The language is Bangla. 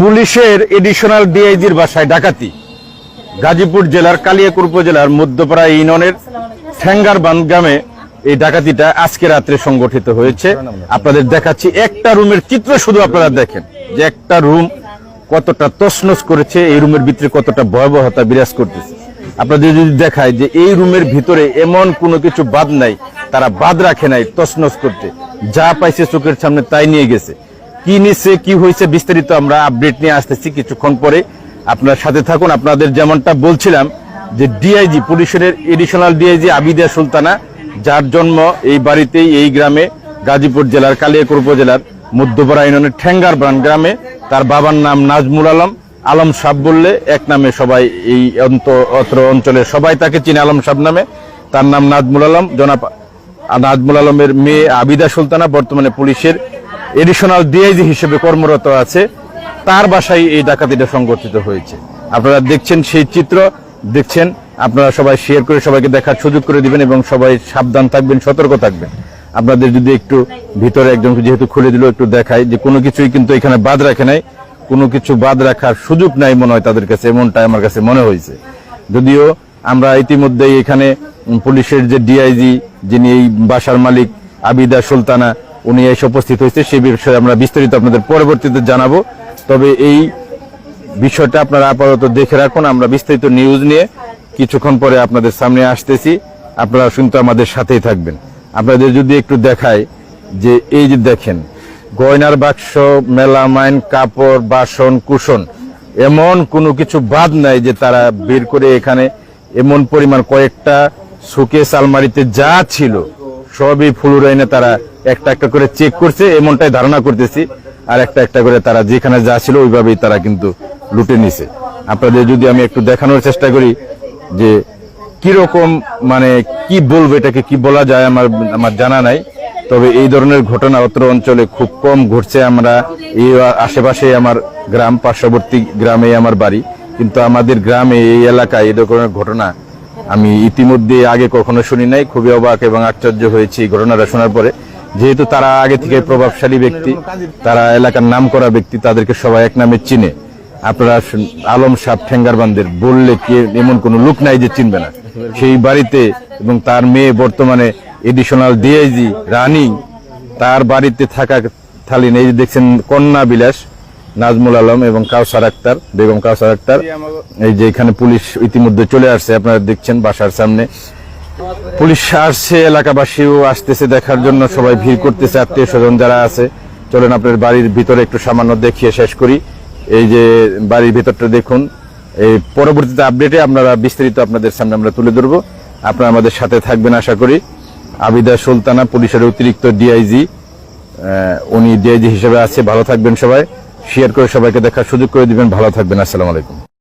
পুলিশের এডিশনাল ডিআইজির বাসায় ডাকাতি। গাজীপুর জেলার কালিয়াকুর উপজেলার মধ্যপাড়া ইউনিয়নের ঠ্যাঙ্গারবান গ্রামে এই ডাকাতিটা আজকে রাত্রে সংগঠিত হয়েছে। আপনাদের দেখাচ্ছি, একটা রুমের চিত্র শুধু আপনারা দেখেন যে একটা রুম কতটা তছনছ করেছে, এই রুমের ভিতরে কতটা ভয়াবহতা বিরাজ করতেছে। আপনাদের যদি দেখায় যে এই রুমের ভিতরে এমন কোনো কিছু বাদ নাই, তারা বাদ রাখে নাই তছনছ করতে। যা পাইছে চোখের সামনে তাই নিয়ে গেছে। কি নিচ্ছে, কি হয়েছে বিস্তারিত আমরা আপডেট নিয়ে আসতেছি কিছুক্ষণ পরে। আপনার সাথে থাকুন, আপনাদের যেমনটা বলছিলাম যে ডিআইজি পুলিশের এডিশনাল ডিআইজি আবিদা সুলতানা, যার জন্ম এই বাড়িতেই এই গ্রামে, গাজীপুর জেলার কালিয়াকুর উপজেলার মধ্যপাড়া ইউনিয়নের ঠেঙ্গারবান গ্রামে। তার বাবার নাম নাজমুল আলম আলম সাহ বললে এক নামে সবাই এই অত্র অঞ্চলে সবাই তাকে চিনে আলম সাহ নামে। তার নাম নাজমুল আলম। জনাব নাজমুল আলমের মেয়ে আবিদা সুলতানা বর্তমানে পুলিশের এডিশনাল ডিআইজি হিসেবে কর্মরত আছে। তার বাসায় এই ডাকাতিটা সংগঠিত হয়েছে। আপনারা দেখছেন সেই চিত্র, দেখছেন, আপনারা সবাই শেয়ার করে সবাইকে দেখার সুযোগ করে দিবেন এবং সবাই সাবধান থাকবেন, সতর্ক থাকবেন। আপনাদের যদি একটু ভিতরে একজন যেহেতু খুলে দিল, একটু দেখায় যে কোনো কিছুই কিন্তু এখানে বাদ রাখে নাই। কোনো কিছু বাদ রাখার সুযোগ নাই মনে হয় তাদের কাছে এমনটা আমার কাছে মনে হয়েছে। যদিও আমরা ইতিমধ্যেই এখানে পুলিশের যে ডিআইজি যিনি এই বাসার মালিক, আবিদা সুলতানা উনি এসে উপস্থিত হয়েছে সেই বিষয়ে আমরা বিস্তারিত আপনাদের পরবর্তীতে জানাব। তবে এই বিষয়টা আপনারা আপাতত দেখে রাখুন, আমরা বিস্তারিত নিউজ নিয়ে কিছুক্ষণ পরে আপনাদের সামনে আসতেছি। আপনারা শুনতে আমাদের সাথেই থাকবেন। আপনাদের যদি একটু দেখায় যে এই যে দেখেন, গয়নার বাক্স, মেলামাইন, কাপড়, বাসন, কুশন, এমন কোনো কিছু বাদ নাই যে তারা বের করে এখানে এমন পরিমাণ কয়েকটা সুকেস আলমারিতে যা ছিল, সবই ফুলুরাইনে তারা একটা একটা করে চেক করছে, এমনটাই ধারণা করতেছি। আর একটা একটা করে তারা যেখানে যা ছিল, ওইভাবেই তারা কিন্তু লুটে নিছে। আপনাদের যদি আমি একটু দেখানোর চেষ্টা করি যে কীরকম মানে কি বলব, এটাকে কি বলা যায় আমার আমার জানা নাই। তবে এই ধরনের ঘটনা অত্র অঞ্চলে খুব কম ঘটছে আমরা। এই আশেপাশে আমার গ্রাম, পার্শ্ববর্তী গ্রামে আমার বাড়ি। কিন্তু আমাদের গ্রামে এই এলাকায় এই ধরনের ঘটনা আমি ইতিমধ্যে আগে কখনো শুনি নাই। খুবই অবাক এবং আশ্চর্য হয়েছি এই ঘটনাটা শোনার পরে। যেহেতু তারা আগে থেকে প্রভাবশালী ব্যক্তি, তারা এলাকার নাম করা ব্যক্তি, তাদেরকে সবাই এক নামে চিনে। আপনারা আলম সাহ ঠেঙ্গারবান্দের বললে কি এমন কোনো লোক নাই যে চিনবে না? সেই বাড়িতে এবং তার মেয়ে বর্তমানে এডিশনাল ডিআইজি রানী, তার বাড়িতে থাকা থালিন, এই যে দেখছেন কন্যা বিলাস, নাজমুল আলম এবং কাউসার আক্তার, বেগম কাউসার আক্তার, এই যে এখানে পুলিশ ইতিমধ্যে চলে আসছে, আপনারা দেখছেন বাসার সামনে। পুলিশ আসছে, এলাকাবাসীও আসতেছে দেখার জন্য, সবাই ভিড় করতেছে, আত্মীয় স্বজন যারা আছে। চলেন আপনার বাড়ির ভিতরে একটু সামান্য দেখিয়ে শেষ করি। এই যে বাড়ির ভিতরটা দেখুন, এই পরবর্তীতে আপডেটে আপনারা বিস্তারিত আপনাদের সামনে আমরা তুলে ধরবো। আপনারা আমাদের সাথে থাকবেন আশা করি। আবিদা সুলতানা, পুলিশের অতিরিক্ত ডিআইজি উনি ডিআইজি হিসেবে আছে। ভালো থাকবেন সবাই। শেয়ার করে সবাইকে দেখার সুযোগ করে দিবেন। ভালো থাকবেন। আসসালামু আলাইকুম।